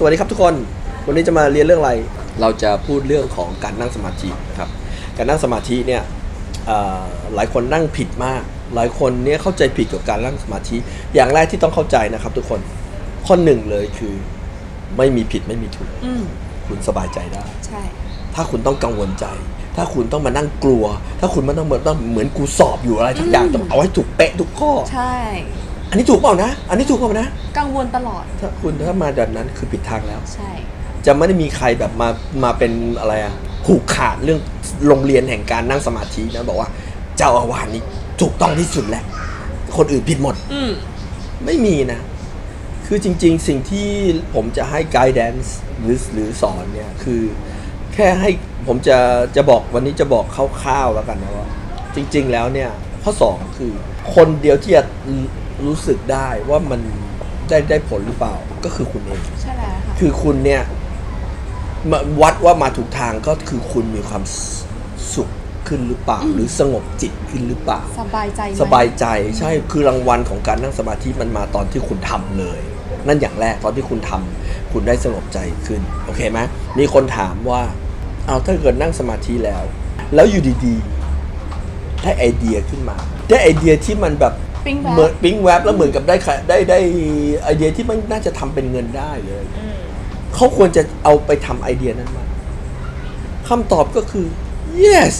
สวัสดีครับทุกคน วันนี้จะมาเรียนเรื่องอะไร เราจะพูดเรื่องของการนั่งสมาธินะครับ การนั่งสมาธิเนี่ยเอ่อหลายคนนั่งผิดมาก หลายคนเนี่ยเข้าใจผิดกับการนั่งสมาธิ อย่างแรกที่ต้องเข้าใจนะครับ ทุกคน ข้อหนึ่งเลยคือ ไม่มีผิดไม่มีถูกอืมคุณสบายใจได้ ใช่ ถ้าคุณต้องกังวลใจ ถ้าคุณต้องมานั่งกลัว ถ้าคุณมันต้องเหมือนต้องเหมือนกูสอบอยู่อะไรทุกอย่างต้องเอาให้ถูกเป๊ะทุกข้อ ใช่ อันนี้ถูกเปล่านะ อันนี้ถูกเปล่านะ กังวลตลอด ถ้าคุณถ้ามาแบบนั้นคือผิดทางแล้ว ใช่ จะไม่ได้มีใครแบบมา มาเป็นอะไรอะผูกขาดเรื่องโรงเรียนแห่งการนั่งสมาธินะบอกว่า เจ้าอาวาสนี้ถูกต้องที่สุดแล้ว คนอื่นผิดหมด อืมไม่มีนะ คือจริง ๆ สิ่งที่ผมจะให้ guidance หรือหรือสอนเนี่ยคือ แค่ให้ผมจะจะบอกวันนี้จะบอกคร่าวๆแล้วกันนะว่า จริง ๆ แล้วเนี่ย ข้อสองคือ คนเดียวที่จะ รู้สึกได้ว่ามันได้ได้ผลหรือเปล่าก็คือคุณเอง ใช่แล้วค่ะ คือคุณเนี่ยมาวัดว่ามาถูกทางก็คือคุณมีความสุขขึ้นหรือเปล่า หรือสงบจิตขึ้นหรือเปล่า สบายใจไหมสบายใจใช่คือรางวัลของการนั่งสมาธิมันมาตอนที่คุณทำเลย นั่นอย่างแรกตอนที่คุณทำคุณได้สงบใจขึ้นโอเคไหมมีคนถามว่า เอาถ้าเกิดนั่งสมาธิแล้ว แล้วอยู่ดีๆได้ไอเดียขึ้นมา ได้ไอเดียที่มันแบบ ปิ๊งแบเหมือนปิ๊งแวบแล้วเหมือนกับได้ค่ะได้ได้ไอเดียที่มันน่าจะทำเป็นเงินได้เลย อืมเขาควรจะเอาไปทำไอเดียนั้นมาคำตอบก็คือ yes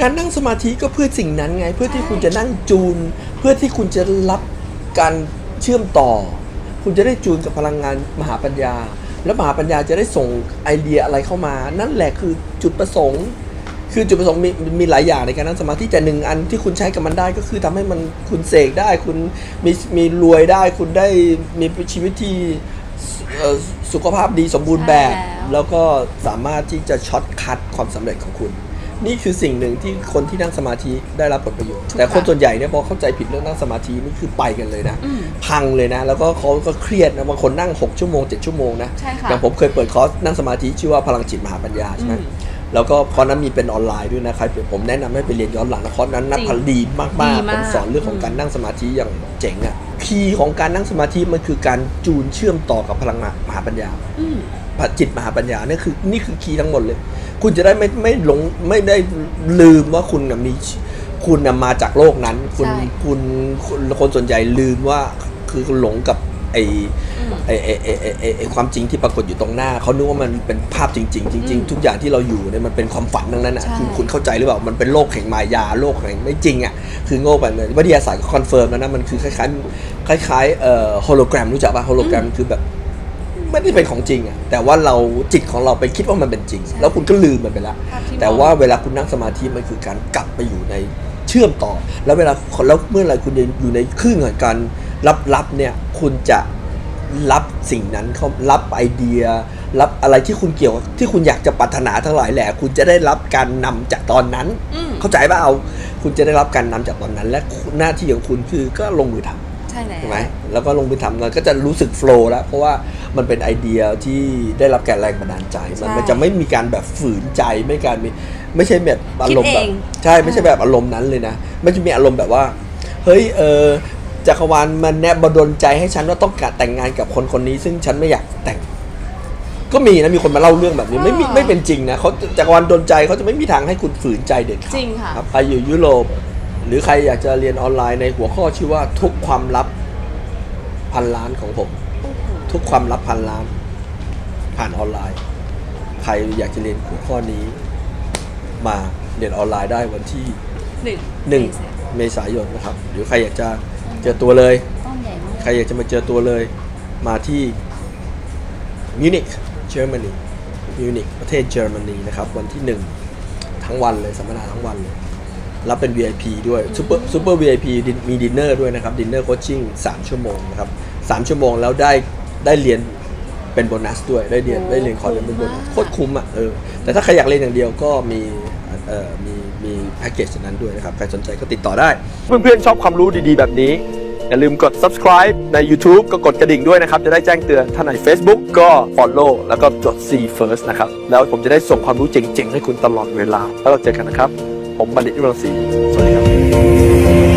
การนั่งสมาธิก็เพื่อสิ่งนั้นไง เพื่อที่คุณจะนั่งจูน เพื่อที่คุณจะรับการเชื่อมต่อ คุณจะได้จูนกับพลังงานมหาปัญญา แล้วมหาปัญญาจะได้ส่งไอเดียอะไรเข้ามา นั่นแหละคือจุดประสงค์ คือจุดประสงค์มีมีหลายอย่างในการนั่งสมาธิแต่หนึ่งอันที่คุณใช้กับมันได้ก็คือทำให้มันคุณเสกได้ คุณมีมีรวยได้ คุณได้มีชีวิตที่เอ่อสุขภาพดีสมบูรณ์แบบใช่แล้วแล้วก็สามารถที่จะช็อตคัดความสำเร็จของคุณ นี่คือสิ่งหนึ่งที่คนที่นั่งสมาธิได้รับผลประโยชน์ แต่คนส่วนใหญ่เนี่ยพอเข้าใจผิดเรื่องนั่งสมาธินี่คือไปกันเลยนะอืมพังเลยนะ แล้วก็เขาก็เครียดนะบางคนนั่ง 6 ชั่วโมง 7 ชั่วโมงนะใช่ค่ะอย่างผมเคยเปิดคอร์สนั่งสมาธิชื่อว่าพลังจิตมหาปัญญาใช่ไหมอืม แล้วก็คอร์สนั้นมีเป็นออนไลน์ด้วยนะใครผมแนะนำให้ไปเรียนย้อนหลังนะคอร์สนั้นนับจริงพันดีมากดีๆมากผมสอนเรื่องของการอืมนั่งสมาธิอย่างเจ๋งอะคีย์ของการนั่งสมาธิมันคือการจูนเชื่อมต่อกับพลังมหาปัญญาอืมจิตมหาปัญญาเนี่ยคือนี่คือคีย์ทั้งหมดเลย คุณจะได้ไม่ไม่หลงไม่ได้ลืมว่าคุณน่ะมีคุณน่ะมาจากโลกนั้นคุณใช่คุณคุณคนส่วนใหญ่ลืมว่าคือหลงกับไออืม ไอไอไอไอไอ้ไอความจริงที่ปรากฏอยู่ตรงหน้า เขานึกว่ามันเป็นภาพจริง ๆ จริงอืมๆทุกอย่างที่เราอยู่เนี่ยมันเป็นความฝันทั้งนั้นอะใช่คือคุณเข้าใจหรือเปล่ามันเป็นโลกแห่งมายาโลกแห่งไม่จริงอะคือโง่ไปเลยวิทยาศาสตร์ก็คอนเฟิร์มแล้วนะมันคือคล้ายๆคล้ายๆเอ่อโฮโลแกรมรู้จักป่ะโฮโลแกรมคือแบบ ไม่ได้เป็นของจริงอะแต่ว่าเราจิตของเราไปคิดว่ามันเป็นจริง ใช่แล้วคุณก็ลืมมันไปแล้วภาพที่แต่ว่าเวลาคุณนั่งสมาธิมันคือการกลับไปอยู่ในเชื่อมต่อ แล้วเวลาแล้วเมื่อไหรคุณอยู่ในคลื่นของการรับรับเนี่ย คุณจะ รับสิ่งนั้นเขารับไอเดีย รับอะไรที่คุณเกี่ยวกับที่คุณอยากจะปรารถนาทั้งหลายแหละ คุณจะได้รับการนำจากตอนนั้นอืมเข้าใจป่ะเอาคุณจะได้รับการนำจากตอนนั้น และหน้าที่ของคุณคือก็ลงมือทำใช่แล้วใช่ไหมแล้วก็ลงมือทำมันก็จะรู้สึกโฟล์แล้ว เพราะว่ามันเป็นไอเดียที่ได้รับการแรงบันดาลใจมันใช่มันจะไม่มีการแบบฝืนใจไม่การมีไม่ใช่แบบอารมณ์แบบคิดเองใช่ไม่ใช่แบบอารมณ์นั้นเลยนะไม่จะมีอารมณ์แบบว่า เฮ้ยเออ จักรวาลมันแนบบันดาลใจให้ฉันว่าต้องการแต่งงานกับคนคนนี้ ซึ่งฉันไม่อยากแต่ง ก็มีนะมีคนมาเล่าเรื่องแบบนี้ไม่มีไม่เป็นจริงนะเขาจักรวาลดนใจเขาจะไม่มีทางให้คุณฝืนใจเด็ดขาดจริงค่ะครับใครอยู่ยุโรปหรือใครอยากจะเรียนออนไลน์ในหัวข้อชื่อว่าทุกความลับพันล้านของผม โอ้โหทุกความลับพันล้าน ผ่านออนไลน์ ใครอยากจะเรียนหัวข้อนี้ มาเรียนออนไลน์ได้วันที่ หนึ่งหนึ่งเมษายนนะครับ หรือใครอยากจะ เจอตัวเลย ต้นใหญ่มากใครอยากจะมาเจอตัวเลย มาที่มิวนิกเยอรมนีมิวนิกประเทศเยอรมนีนะครับ วันที่หนึ่งทั้งวันเลยสัมมนาทั้งวันเลยรับเป็น VIP ด้วยซูเปอร์ซูเปอร์ VIP มีดินเนอร์ด้วยนะครับดินเนอร์โคชชิ่ง3ชั่วโมงนะครับ3ชั่วโมงแล้วได้ได้เรียนเป็นโบนัสด้วยได้เรียนได้เรียนคอร์สเป็นโบนัสโคตรคุ้มอะเออแต่ถ้าใครอยากเรียนอย่างเดียวก็มีเอ่อมี มีแพ็กเกจนั้นด้วยนะครับ ใครสนใจก็ติดต่อได้ เพื่อนๆ ชอบความรู้ดีๆ แบบนี้ อย่าลืมกด subscribe ใน YouTube ก็กดกระดิ่งด้วยนะครับ จะได้แจ้งเตือนถ้าใน Facebook ก็ follow แล้วก็กด see first นะครับ แล้วผมจะได้ส่งความรู้เจ๋งๆ ให้คุณตลอดเวลา แล้วเราเจอกันนะครับ ผมบัณฑิตยุรังศรีสวัสดีครับ